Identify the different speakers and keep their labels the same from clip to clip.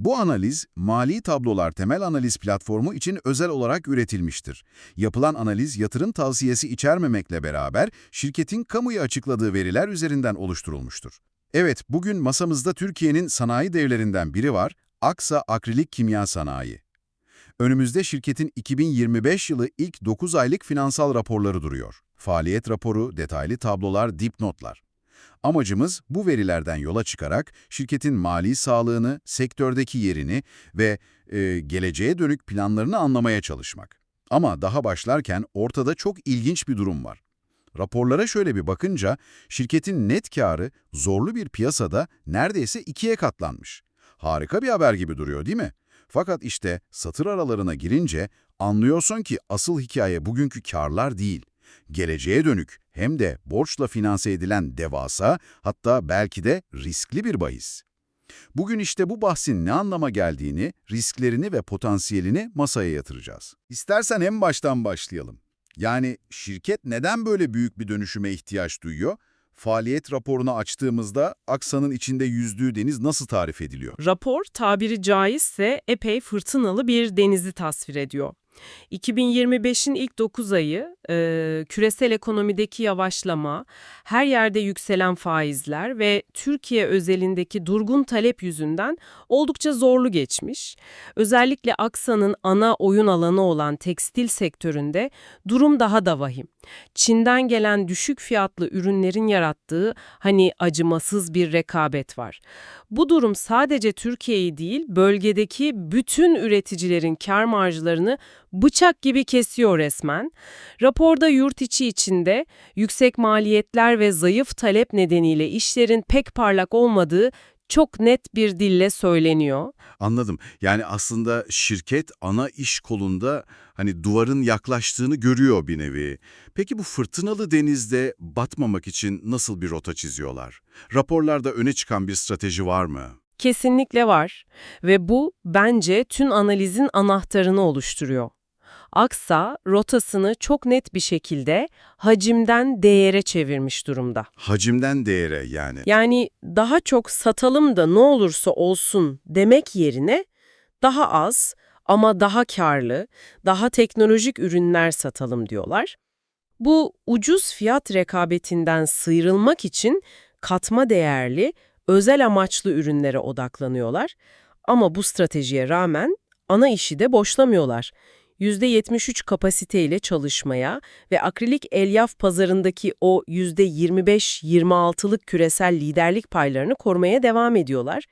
Speaker 1: Bu analiz, Mali Tablolar Temel Analiz Platformu için özel olarak üretilmiştir. Yapılan analiz yatırım tavsiyesi içermemekle beraber şirketin kamuya açıkladığı veriler üzerinden oluşturulmuştur. Evet, bugün masamızda Türkiye'nin sanayi devlerinden biri var, Aksa Akrilik Kimya Sanayi. Önümüzde şirketin 2025 yılı ilk 9 aylık finansal raporları duruyor. Faaliyet raporu, detaylı tablolar, dipnotlar. Amacımız bu verilerden yola çıkarak şirketin mali sağlığını, sektördeki yerini ve e, geleceğe dönük planlarını anlamaya çalışmak. Ama daha başlarken ortada çok ilginç bir durum var. Raporlara şöyle bir bakınca şirketin net karı zorlu bir piyasada neredeyse ikiye katlanmış. Harika bir haber gibi duruyor değil mi? Fakat işte satır aralarına girince anlıyorsun ki asıl hikaye bugünkü karlar değil. Geleceğe dönük hem de borçla finanse edilen devasa hatta belki de riskli bir bahis. Bugün işte bu bahsin ne anlama geldiğini, risklerini ve potansiyelini masaya yatıracağız. İstersen en baştan başlayalım. Yani şirket neden böyle büyük bir dönüşüme ihtiyaç duyuyor? Faaliyet raporunu açtığımızda Aksa'nın içinde yüzdüğü deniz nasıl tarif ediliyor?
Speaker 2: Rapor tabiri caizse epey fırtınalı bir denizi tasvir ediyor. 2025'in ilk 9 ayı e, küresel ekonomideki yavaşlama, her yerde yükselen faizler ve Türkiye özelindeki durgun talep yüzünden oldukça zorlu geçmiş. Özellikle Aksa'nın ana oyun alanı olan tekstil sektöründe durum daha da vahim. Çin'den gelen düşük fiyatlı ürünlerin yarattığı hani acımasız bir rekabet var. Bu durum sadece Türkiye'yi değil, bölgedeki bütün üreticilerin kar marjlarını bıçak gibi kesiyor resmen. Raporda yurt içi içinde yüksek maliyetler ve zayıf talep nedeniyle işlerin pek parlak olmadığı çok net bir dille söyleniyor.
Speaker 1: Anladım. Yani aslında şirket ana iş kolunda hani duvarın yaklaştığını görüyor bir nevi. Peki bu fırtınalı denizde batmamak için nasıl bir rota çiziyorlar? Raporlarda öne çıkan bir strateji var mı?
Speaker 2: Kesinlikle var ve bu bence tüm analizin anahtarını oluşturuyor. Aksa rotasını çok net bir şekilde hacimden değere çevirmiş durumda.
Speaker 1: Hacimden değere yani.
Speaker 2: Yani daha çok satalım da ne olursa olsun demek yerine daha az ama daha karlı, daha teknolojik ürünler satalım diyorlar. Bu ucuz fiyat rekabetinden sıyrılmak için katma değerli, özel amaçlı ürünlere odaklanıyorlar. Ama bu stratejiye rağmen ana işi de boşlamıyorlar. %73 kapasiteyle çalışmaya ve akrilik elyaf pazarındaki o %25-26'lık küresel liderlik paylarını korumaya devam ediyorlar.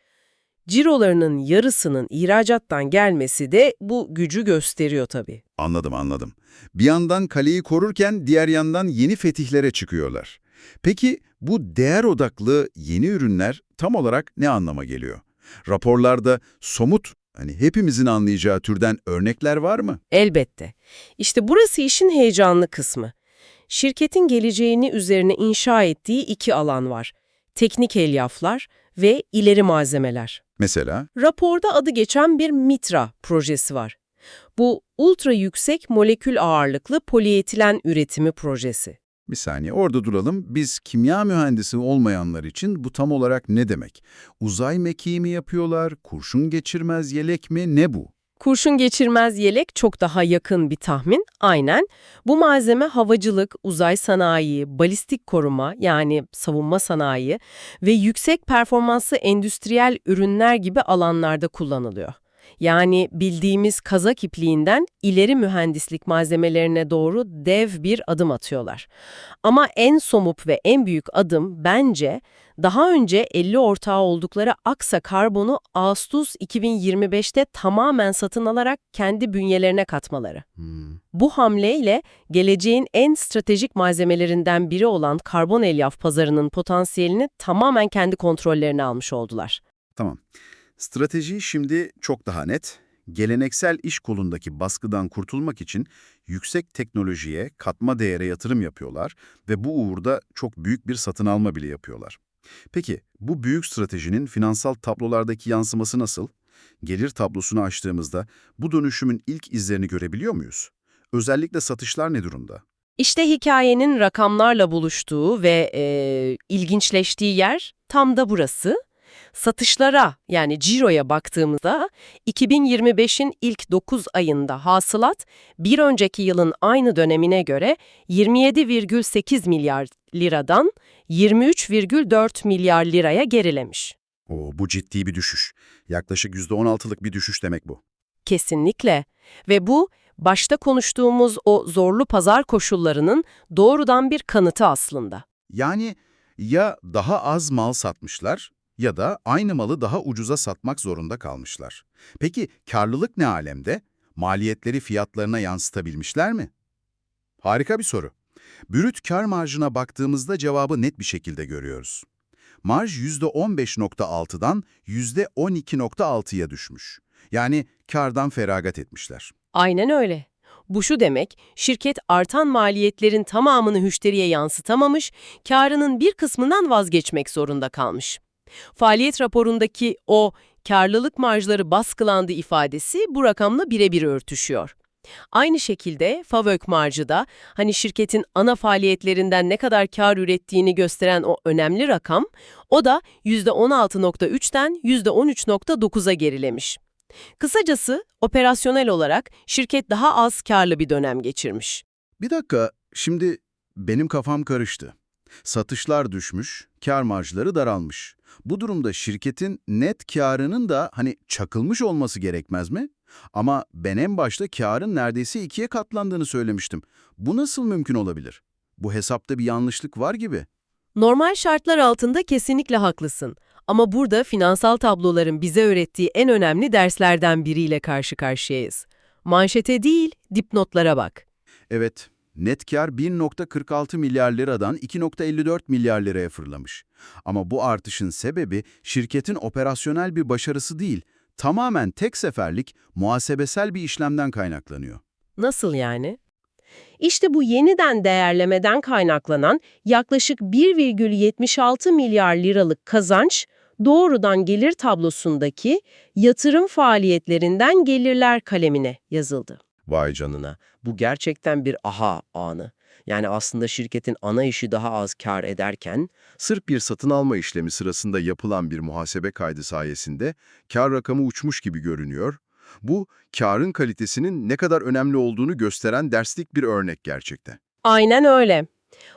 Speaker 2: Cirolarının yarısının ihracattan gelmesi de bu gücü gösteriyor tabii.
Speaker 1: Anladım anladım. Bir yandan kaleyi korurken diğer yandan yeni fetihlere çıkıyorlar. Peki bu değer odaklı yeni ürünler tam olarak ne anlama geliyor? Raporlarda somut, hani hepimizin anlayacağı türden örnekler var mı?
Speaker 2: Elbette. İşte burası işin heyecanlı kısmı. Şirketin geleceğini üzerine inşa ettiği iki alan var. Teknik elyaflar ve ileri malzemeler.
Speaker 1: Mesela?
Speaker 2: Raporda adı geçen bir MITRA projesi var. Bu ultra yüksek molekül ağırlıklı polietilen üretimi projesi.
Speaker 1: Bir saniye orada duralım. Biz kimya mühendisi olmayanlar için bu tam olarak ne demek? Uzay mekiği mi yapıyorlar? Kurşun geçirmez yelek mi? Ne bu?
Speaker 2: Kurşun geçirmez yelek çok daha yakın bir tahmin. Aynen. Bu malzeme havacılık, uzay sanayi, balistik koruma yani savunma sanayi ve yüksek performanslı endüstriyel ürünler gibi alanlarda kullanılıyor. Yani bildiğimiz kazak ipliğinden ileri mühendislik malzemelerine doğru dev bir adım atıyorlar. Ama en somut ve en büyük adım bence daha önce 50 ortağı oldukları Aksa Karbon'u Ağustos 2025'te tamamen satın alarak kendi bünyelerine katmaları. Bu hamleyle geleceğin en stratejik malzemelerinden biri olan karbon elyaf pazarının potansiyelini tamamen kendi kontrollerine almış oldular.
Speaker 1: Tamam. Strateji şimdi çok daha net. Geleneksel iş kolundaki baskıdan kurtulmak için yüksek teknolojiye, katma değere yatırım yapıyorlar ve bu uğurda çok büyük bir satın alma bile yapıyorlar. Peki bu büyük stratejinin finansal tablolardaki yansıması nasıl? Gelir tablosunu açtığımızda bu dönüşümün ilk izlerini görebiliyor muyuz? Özellikle satışlar ne durumda?
Speaker 2: İşte hikayenin rakamlarla buluştuğu ve e, ilginçleştiği yer tam da burası. Satışlara yani ciroya baktığımızda 2025'in ilk 9 ayında hasılat bir önceki yılın aynı dönemine göre 27,8 milyar liradan 23,4 milyar liraya gerilemiş.
Speaker 1: Oo, bu ciddi bir düşüş. Yaklaşık %16'lık bir düşüş demek bu.
Speaker 2: Kesinlikle. Ve bu başta konuştuğumuz o zorlu pazar koşullarının doğrudan bir kanıtı aslında.
Speaker 1: Yani ya daha az mal satmışlar ya da aynı malı daha ucuza satmak zorunda kalmışlar. Peki karlılık ne alemde? Maliyetleri fiyatlarına yansıtabilmişler mi? Harika bir soru. Brüt kar marjına baktığımızda cevabı net bir şekilde görüyoruz. Marj %15.6'dan %12.6'ya düşmüş. Yani kardan feragat etmişler.
Speaker 2: Aynen öyle. Bu şu demek, şirket artan maliyetlerin tamamını müşteriye yansıtamamış, karının bir kısmından vazgeçmek zorunda kalmış. Faaliyet raporundaki o karlılık marjları baskılandı ifadesi bu rakamla birebir örtüşüyor. Aynı şekilde FAVÖK marjı da hani şirketin ana faaliyetlerinden ne kadar kar ürettiğini gösteren o önemli rakam, o da %16.3'ten %13.9'a gerilemiş. Kısacası operasyonel olarak şirket daha az karlı bir dönem geçirmiş.
Speaker 1: Bir dakika, şimdi benim kafam karıştı. Satışlar düşmüş, kar marjları daralmış. Bu durumda şirketin net karının da hani çakılmış olması gerekmez mi? Ama ben en başta karın neredeyse ikiye katlandığını söylemiştim. Bu nasıl mümkün olabilir? Bu hesapta bir yanlışlık var gibi.
Speaker 2: Normal şartlar altında kesinlikle haklısın. Ama burada finansal tabloların bize öğrettiği en önemli derslerden biriyle karşı karşıyayız. Manşete değil, dipnotlara bak.
Speaker 1: Evet, net kar 1.46 milyar liradan 2.54 milyar liraya fırlamış. Ama bu artışın sebebi şirketin operasyonel bir başarısı değil, tamamen tek seferlik muhasebesel bir işlemden kaynaklanıyor.
Speaker 2: Nasıl yani? İşte bu yeniden değerlemeden kaynaklanan yaklaşık 1,76 milyar liralık kazanç doğrudan gelir tablosundaki yatırım faaliyetlerinden gelirler kalemine yazıldı.
Speaker 3: Vay canına. Bu gerçekten bir aha anı. Yani aslında şirketin ana işi daha az kar ederken,
Speaker 4: Sırf bir satın alma işlemi sırasında yapılan bir muhasebe kaydı sayesinde kar rakamı uçmuş gibi görünüyor. Bu, karın kalitesinin ne kadar önemli olduğunu gösteren derslik bir örnek gerçekten.
Speaker 2: Aynen öyle.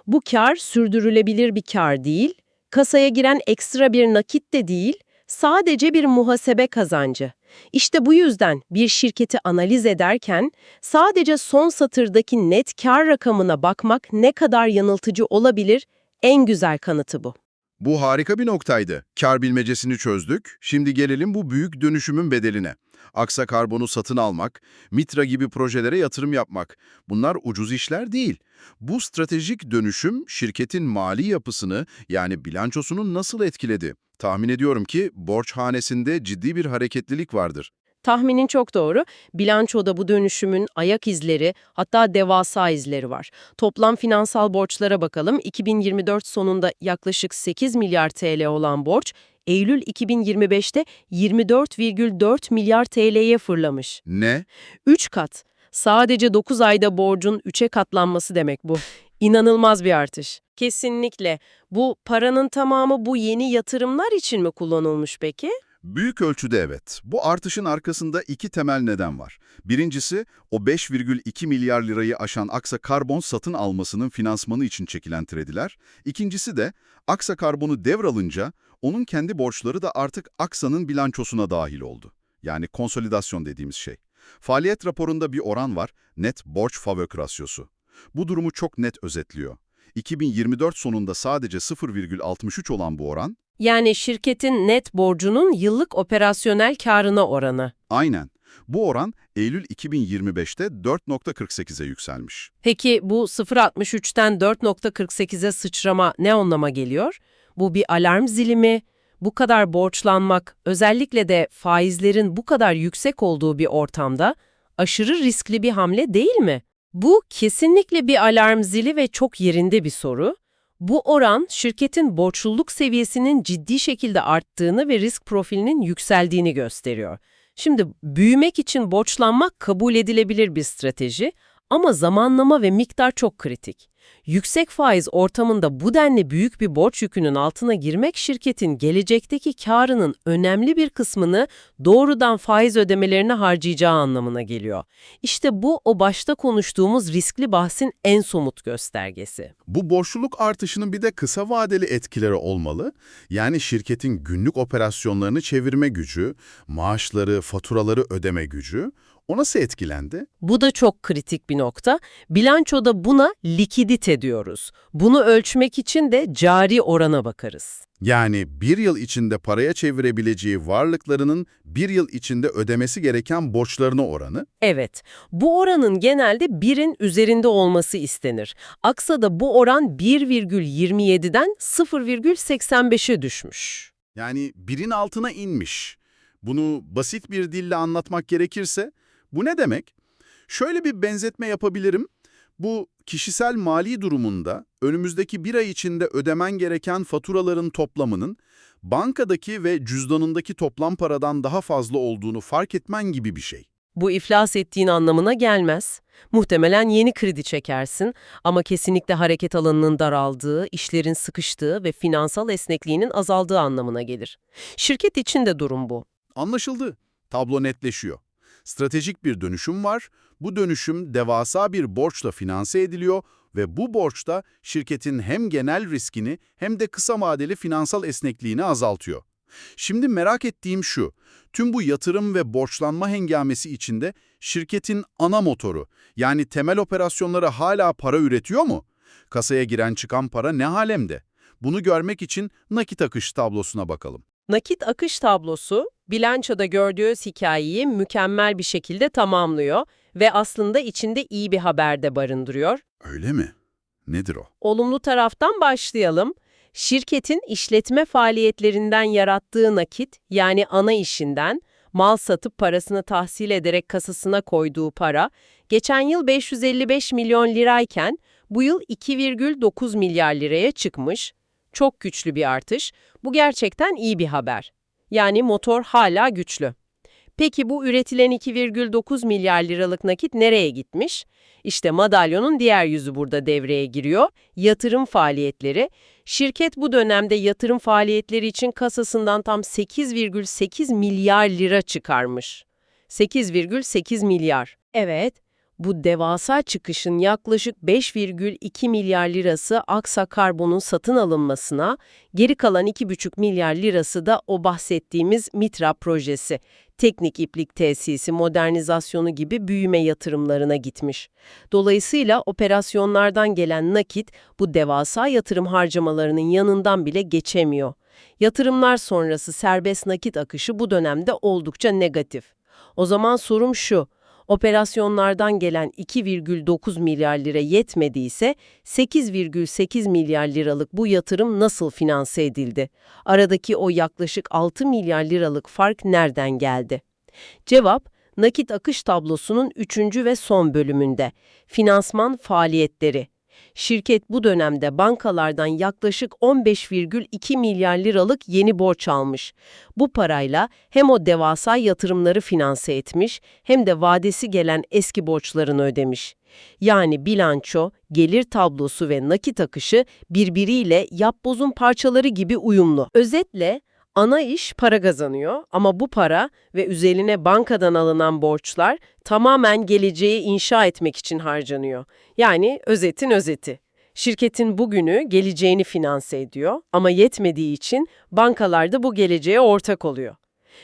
Speaker 2: Bu kar sürdürülebilir bir kar değil, kasaya giren ekstra bir nakit de değil, sadece bir muhasebe kazancı. İşte bu yüzden bir şirketi analiz ederken sadece son satırdaki net kar rakamına bakmak ne kadar yanıltıcı olabilir en güzel kanıtı bu.
Speaker 4: Bu harika bir noktaydı. Kar bilmecesini çözdük. Şimdi gelelim bu büyük dönüşümün bedeline. Aksa Karbon'u satın almak, Mitra gibi projelere yatırım yapmak. Bunlar ucuz işler değil. Bu stratejik dönüşüm şirketin mali yapısını yani bilançosunu nasıl etkiledi? Tahmin ediyorum ki borç hanesinde ciddi bir hareketlilik vardır.
Speaker 2: Tahminin çok doğru. Bilançoda bu dönüşümün ayak izleri, hatta devasa izleri var. Toplam finansal borçlara bakalım. 2024 sonunda yaklaşık 8 milyar TL olan borç, Eylül 2025'te 24,4 milyar TL'ye fırlamış.
Speaker 4: Ne?
Speaker 2: 3 kat. Sadece 9 ayda borcun 3'e katlanması demek bu. İnanılmaz bir artış. Kesinlikle. Bu paranın tamamı bu yeni yatırımlar için mi kullanılmış peki?
Speaker 4: Büyük ölçüde evet. Bu artışın arkasında iki temel neden var. Birincisi, o 5,2 milyar lirayı aşan Aksa Karbon satın almasının finansmanı için çekilen krediler. İkincisi de, Aksa Karbon'u devralınca onun kendi borçları da artık Aksa'nın bilançosuna dahil oldu. Yani konsolidasyon dediğimiz şey. Faaliyet raporunda bir oran var, net borç favök rasyosu. Bu durumu çok net özetliyor. 2024 sonunda sadece 0,63 olan bu oran,
Speaker 2: Yani şirketin net borcunun yıllık operasyonel karına oranı.
Speaker 4: Aynen. Bu oran Eylül 2025'te 4.48'e yükselmiş.
Speaker 2: Peki bu 0.63'ten 4.48'e sıçrama ne anlama geliyor? Bu bir alarm zili mi? Bu kadar borçlanmak, özellikle de faizlerin bu kadar yüksek olduğu bir ortamda aşırı riskli bir hamle değil mi? Bu kesinlikle bir alarm zili ve çok yerinde bir soru. Bu oran şirketin borçluluk seviyesinin ciddi şekilde arttığını ve risk profilinin yükseldiğini gösteriyor. Şimdi büyümek için borçlanmak kabul edilebilir bir strateji ama zamanlama ve miktar çok kritik. Yüksek faiz ortamında bu denli büyük bir borç yükünün altına girmek şirketin gelecekteki karının önemli bir kısmını doğrudan faiz ödemelerine harcayacağı anlamına geliyor. İşte bu o başta konuştuğumuz riskli bahsin en somut göstergesi.
Speaker 1: Bu borçluluk artışının bir de kısa vadeli etkileri olmalı. Yani şirketin günlük operasyonlarını çevirme gücü, maaşları, faturaları ödeme gücü. O nasıl etkilendi?
Speaker 2: Bu da çok kritik bir nokta. Bilançoda buna likidite diyoruz. Bunu ölçmek için de cari orana bakarız.
Speaker 1: Yani bir yıl içinde paraya çevirebileceği varlıklarının bir yıl içinde ödemesi gereken borçlarına oranı.
Speaker 2: Evet, bu oranın genelde 1'in üzerinde olması istenir. Aksa'da bu oran 1,27'den 0,85'e düşmüş.
Speaker 1: Yani birin altına inmiş. Bunu basit bir dille anlatmak gerekirse bu ne demek? Şöyle bir benzetme yapabilirim. Bu kişisel mali durumunda önümüzdeki bir ay içinde ödemen gereken faturaların toplamının bankadaki ve cüzdanındaki toplam paradan daha fazla olduğunu fark etmen gibi bir şey.
Speaker 2: Bu iflas ettiğin anlamına gelmez. Muhtemelen yeni kredi çekersin ama kesinlikle hareket alanının daraldığı, işlerin sıkıştığı ve finansal esnekliğinin azaldığı anlamına gelir. Şirket için de durum bu.
Speaker 1: Anlaşıldı. Tablo netleşiyor. Stratejik bir dönüşüm var. Bu dönüşüm devasa bir borçla finanse ediliyor ve bu borçta şirketin hem genel riskini hem de kısa vadeli finansal esnekliğini azaltıyor. Şimdi merak ettiğim şu, tüm bu yatırım ve borçlanma hengamesi içinde şirketin ana motoru, yani temel operasyonları hala para üretiyor mu? Kasaya giren çıkan para ne halemde? Bunu görmek için nakit akış tablosuna bakalım.
Speaker 2: Nakit akış tablosu, bilançoda gördüğünüz hikayeyi mükemmel bir şekilde tamamlıyor ve aslında içinde iyi bir haber de barındırıyor.
Speaker 1: Öyle mi? Nedir o?
Speaker 2: Olumlu taraftan başlayalım. Şirketin işletme faaliyetlerinden yarattığı nakit, yani ana işinden, mal satıp parasını tahsil ederek kasasına koyduğu para, geçen yıl 555 milyon lirayken bu yıl 2,9 milyar liraya çıkmış. Çok güçlü bir artış. Bu gerçekten iyi bir haber. Yani motor hala güçlü. Peki bu üretilen 2,9 milyar liralık nakit nereye gitmiş? İşte madalyonun diğer yüzü burada devreye giriyor. Yatırım faaliyetleri. Şirket bu dönemde yatırım faaliyetleri için kasasından tam 8,8 milyar lira çıkarmış. 8,8 milyar. Evet, bu devasa çıkışın yaklaşık 5,2 milyar lirası Aksa Karbon'un satın alınmasına, geri kalan 2,5 milyar lirası da o bahsettiğimiz Mitra projesi, teknik iplik tesisi, modernizasyonu gibi büyüme yatırımlarına gitmiş. Dolayısıyla operasyonlardan gelen nakit bu devasa yatırım harcamalarının yanından bile geçemiyor. Yatırımlar sonrası serbest nakit akışı bu dönemde oldukça negatif. O zaman sorum şu, operasyonlardan gelen 2,9 milyar lira yetmediyse 8,8 milyar liralık bu yatırım nasıl finanse edildi? Aradaki o yaklaşık 6 milyar liralık fark nereden geldi? Cevap, nakit akış tablosunun 3. ve son bölümünde. Finansman faaliyetleri. Şirket bu dönemde bankalardan yaklaşık 15,2 milyar liralık yeni borç almış. Bu parayla hem o devasa yatırımları finanse etmiş hem de vadesi gelen eski borçlarını ödemiş. Yani bilanço, gelir tablosu ve nakit akışı birbiriyle yapbozun parçaları gibi uyumlu. Özetle ana iş para kazanıyor ama bu para ve üzerine bankadan alınan borçlar tamamen geleceği inşa etmek için harcanıyor. Yani özetin özeti. Şirketin bugünü geleceğini finanse ediyor ama yetmediği için bankalar da bu geleceğe ortak oluyor.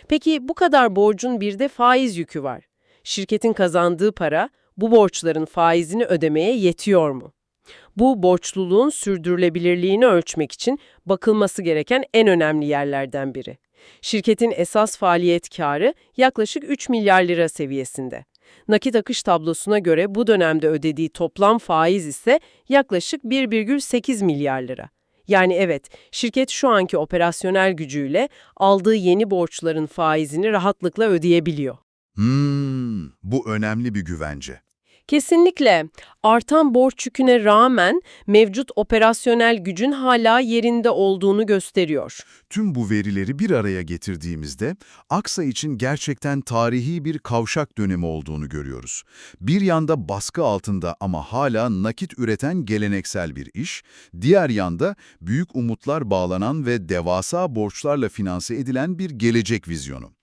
Speaker 2: Peki bu kadar borcun bir de faiz yükü var. Şirketin kazandığı para bu borçların faizini ödemeye yetiyor mu? Bu borçluluğun sürdürülebilirliğini ölçmek için bakılması gereken en önemli yerlerden biri. Şirketin esas faaliyet karı yaklaşık 3 milyar lira seviyesinde. Nakit akış tablosuna göre bu dönemde ödediği toplam faiz ise yaklaşık 1,8 milyar lira. Yani evet, şirket şu anki operasyonel gücüyle aldığı yeni borçların faizini rahatlıkla ödeyebiliyor.
Speaker 5: Hmm, bu önemli bir güvence.
Speaker 2: Kesinlikle. Artan borç yüküne rağmen mevcut operasyonel gücün hala yerinde olduğunu gösteriyor.
Speaker 1: Tüm bu verileri bir araya getirdiğimizde Aksa için gerçekten tarihi bir kavşak dönemi olduğunu görüyoruz. Bir yanda baskı altında ama hala nakit üreten geleneksel bir iş, diğer yanda büyük umutlar bağlanan ve devasa borçlarla finanse edilen bir gelecek vizyonu.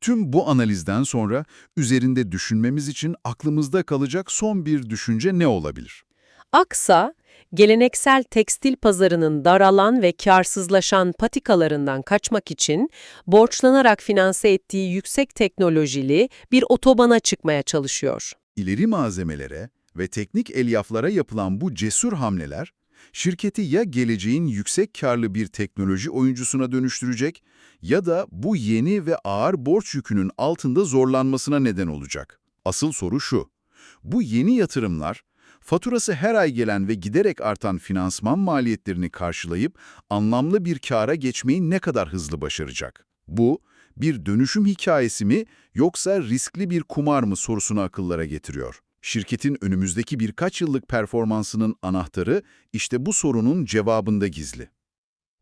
Speaker 1: Tüm bu analizden sonra üzerinde düşünmemiz için aklımızda kalacak son bir düşünce ne olabilir?
Speaker 2: Aksa, geleneksel tekstil pazarının daralan ve karsızlaşan patikalarından kaçmak için borçlanarak finanse ettiği yüksek teknolojili bir otobana çıkmaya çalışıyor.
Speaker 1: İleri malzemelere ve teknik elyaflara yapılan bu cesur hamleler, şirketi ya geleceğin yüksek karlı bir teknoloji oyuncusuna dönüştürecek ya da bu yeni ve ağır borç yükünün altında zorlanmasına neden olacak. Asıl soru şu, bu yeni yatırımlar, faturası her ay gelen ve giderek artan finansman maliyetlerini karşılayıp anlamlı bir kâra geçmeyi ne kadar hızlı başaracak? Bu, bir dönüşüm hikayesi mi yoksa riskli bir kumar mı sorusunu akıllara getiriyor. Şirketin önümüzdeki birkaç yıllık performansının anahtarı işte bu sorunun cevabında gizli.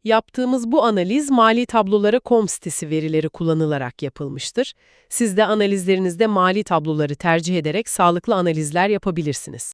Speaker 2: Yaptığımız bu analiz mali tabloları.com sitesi verileri kullanılarak yapılmıştır. Siz de analizlerinizde mali tabloları tercih ederek sağlıklı analizler yapabilirsiniz.